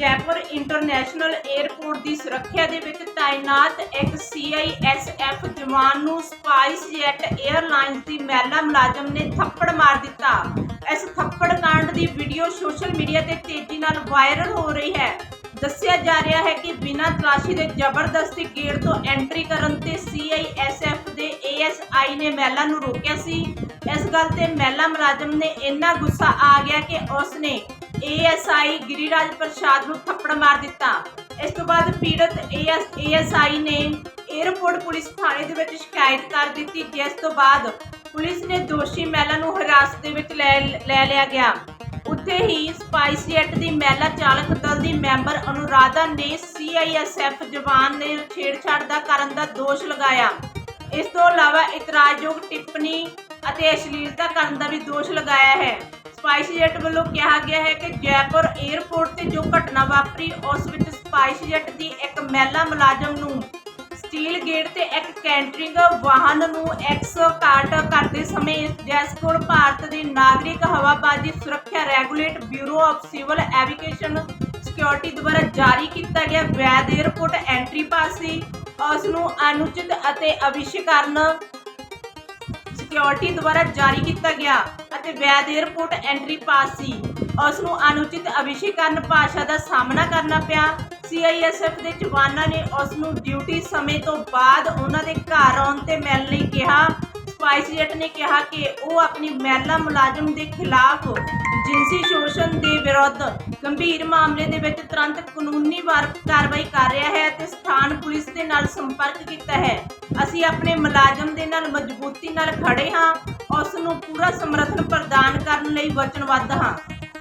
Jaipur international airport ਦੀ ਸੁਰੱਖਿਆ ਦੇ ਵਿੱਚ ਤਾਇਨਾਤ ਇੱਕ CISF ਜਵਾਨ ਨੂੰ ਸਪਾਈਸ ਜੈਟ 에ਅਰਲਾਈਨਸ ਦੀ ਮਹਿਲਾ ਮੁਲਾਜ਼ਮ ਨੇ ਥੱਪੜ ਮਾਰ ਦਿੱਤਾ। ਇਸ ਥੱਪੜ ਕਾਂਡ ਦੀ ਵੀਡੀਓ ਸੋਸ਼ਲ ਮੀਡੀਆ ਤੇ ਤੇਜ਼ੀ ਨਾਲ ਵਾਇਰਲ ਹੋ ਰਹੀ ਹੈ। ਦੱਸਿਆ ਜਾ ਰਿਹਾ ਹੈ ਕਿ ਬਿਨਾਂ ਤਲਾਸ਼ੀ ਦੇ ਜ਼ਬਰਦਸਤੀ ਗੇਟ ਤੋਂ ਐਂਟਰੀ ਕਰਨ ਤੇ CISF ਦੇ ASI ਨੇ ਮਹਿਲਾ ਨੂੰ ਰੋਕਿਆ ਸੀ। ਇਸ ਗੱਲ ਤੇ ਮਹਿਲਾ ਮੁਲਾਜ਼ਮ ਨੇ ਇੰਨਾ ਗੁੱਸਾ ਆ ਗਿਆ ਕਿ ਉਸ ਨੇ ASI ਗਿਰੀਰਾਜ ਪ੍ਰਸਾਦ ਨੂੰ ਥੱਪੜ ਮਾਰ ਦਿੱਤਾ। ਇਸ ਤੋਂ ਬਾਅਦ ਪੀੜਤ AS ਨੇ 에ਅਰਪੋਰਟ ਪੁਲਿਸ ਥਾਣੇ ਦੇ ਵਿੱਚ ਸ਼ਿਕਾਇਤ ਕਰ ਦਿੱਤੀ, ਜਿਸ ਤੋਂ ਬਾਅਦ ਪੁਲਿਸ ਨੇ ਦੋਸ਼ੀ ਮਹਿਲਾ ਨੂੰ ਹਿਰਾਸਤ ਦੇ ਵਿੱਚ ਲੈ ਲੈ ਲਿਆ ਗਿਆ। ਉੱਥੇ ਹੀ ਸਪਾਈਸ ਜੈਟ ਦੀ ਮਹਿਲਾ ਚਾਲਕ ਦਲ ਦੀ ਮੈਂਬਰ ਅਨੁਰਾਧਾ ਨੇ ਸੀਆਈਐਸਐਫ ਜਵਾਨ ਨੇ ਛੇੜਛਾੜ ਦਾ ਕਰਨ ਦਾ ਦੋਸ਼ ਲਗਾਇਆ। ਇਸ ਤੋਂ ਇਲਾਵਾ ਇਤਰਾਜ਼ਯੋਗ ਟਿੱਪਣੀ ਅਤੇ ਅਸ਼ਲੀਲਤਾ ਕਰਨ ਦਾ ਵੀ ਦੋਸ਼ ਲਗਾਇਆ ਹੈ। ਸਪਾਈਸ ਜੈਟ ਵੱਲੋਂ ਕਿਹਾ ਗਿਆ ਹੈ ਕਿ ਜੈਪੁਰ 에ਅਰਪੋਰਟ ਤੇ ਜੋ ਘਟਨਾ ਵਾਪਰੀ, ਉਸ ਵਿੱਚ ਸਪਾਈਸ ਜੈਟ ਦੀ ਇੱਕ ਮਹਿਲਾ ਮੁਲਾਜ਼ਮ ਨੂੰ ਸਟੀਲ ਗੇਟ ਤੇ ਇੱਕ ਕੈਂਟਰਿੰਗ ਵਾਹਨ ਨੂੰ ਐਕਸਕਾਰਟ ਕਰਦੇ ਸਮੇਂ ਜੈਸਕੋਰ ਭਾਰਤ ਦੀ ਨਾਗਰਿਕ ਹਵਾਬਾਜ਼ੀ ਸੁਰੱਖਿਆ regulate bureau of civil aviation security ਦੁਆਰਾ ਜਾਰੀ ਕੀਤਾ ਗਿਆ ਵੈਦ 에ਅਰਪੋਰਟ ਐਂਟਰੀ ਪਾਸ ਸੀ। ਉਸ ਨੂੰ ਅਨੁਚਿਤ ਅਤੇ ਅਵਿਸ਼ਕਰਨ ਸਿਕਿਉਰਿਟੀ ਦੁਆਰਾ ਜਾਰੀ ਕੀਤਾ ਗਿਆ। ਅਤੇ ਵੈਦ 에ਅਰਪੋਰਟ ਐਂਟਰੀ ਪਾਸ ਸੀ। ਉਸ ਨੂੰ ਅਨੁਚਿਤ ਅਵਿਸ਼ਕਰਨ ਭਾਸ਼ਾ ਦਾ ਸਾਹਮਣਾ ਕਰਨਾ ਪਿਆ। ਸੀਆਈਐਸਐਫ ਦੇ ਜਵਾਨਾਂ ਨੇ ਉਸ ਨੂੰ ਡਿਊਟੀ ਸਮੇਂ ਤੋਂ ਬਾਅਦ ਉਹਨਾਂ ਦੇ ਘਰ ਆਉਣ ਤੇ ਮਿਲਣ ਲਈ ਕਿਹਾ। ਸਪਾਈਸ ਜੈਟ ਨੇ ਕਿਹਾ ਕਿ ਉਹ ਆਪਣੀ ਮਹਿਲਾ ਮੁਲਾਜ਼ਮ ਦੇ ਖਿਲਾਫ ਜਿਨਸੀ ਸ਼ੋਸ਼ਣ ਦੇ ਵਿਰੁੱਧ ਗੰਭੀਰ ਮਾਮਲੇ ਦੇ ਵਿੱਚ ਤੁਰੰਤ ਕਾਨੂੰਨੀ ਵਾਰ ਕਾਰਵਾਈ ਕਰ ਰਿਹਾ ਹੈ ਤੇ ਸਥਾਨ ਪੁਲਿਸ ਦੇ ਨਾਲ ਸੰਪਰਕ ਕੀਤਾ ਹੈ। ਅਸੀਂ ਆਪਣੇ ਮੁਲਾਜ਼ਮ ਦੇ ਨਾਲ ਮਜ਼ਬੂਤੀ ਨਾਲ ਖੜੇ ਹਾਂ। ਉਸ ਨੂੰ ਸਮਰੱਥ ਪ੍ਰਦਾਨ ਕਰਨ ਲਈ ਵਚਨਬੱਧ ਹਾਂ।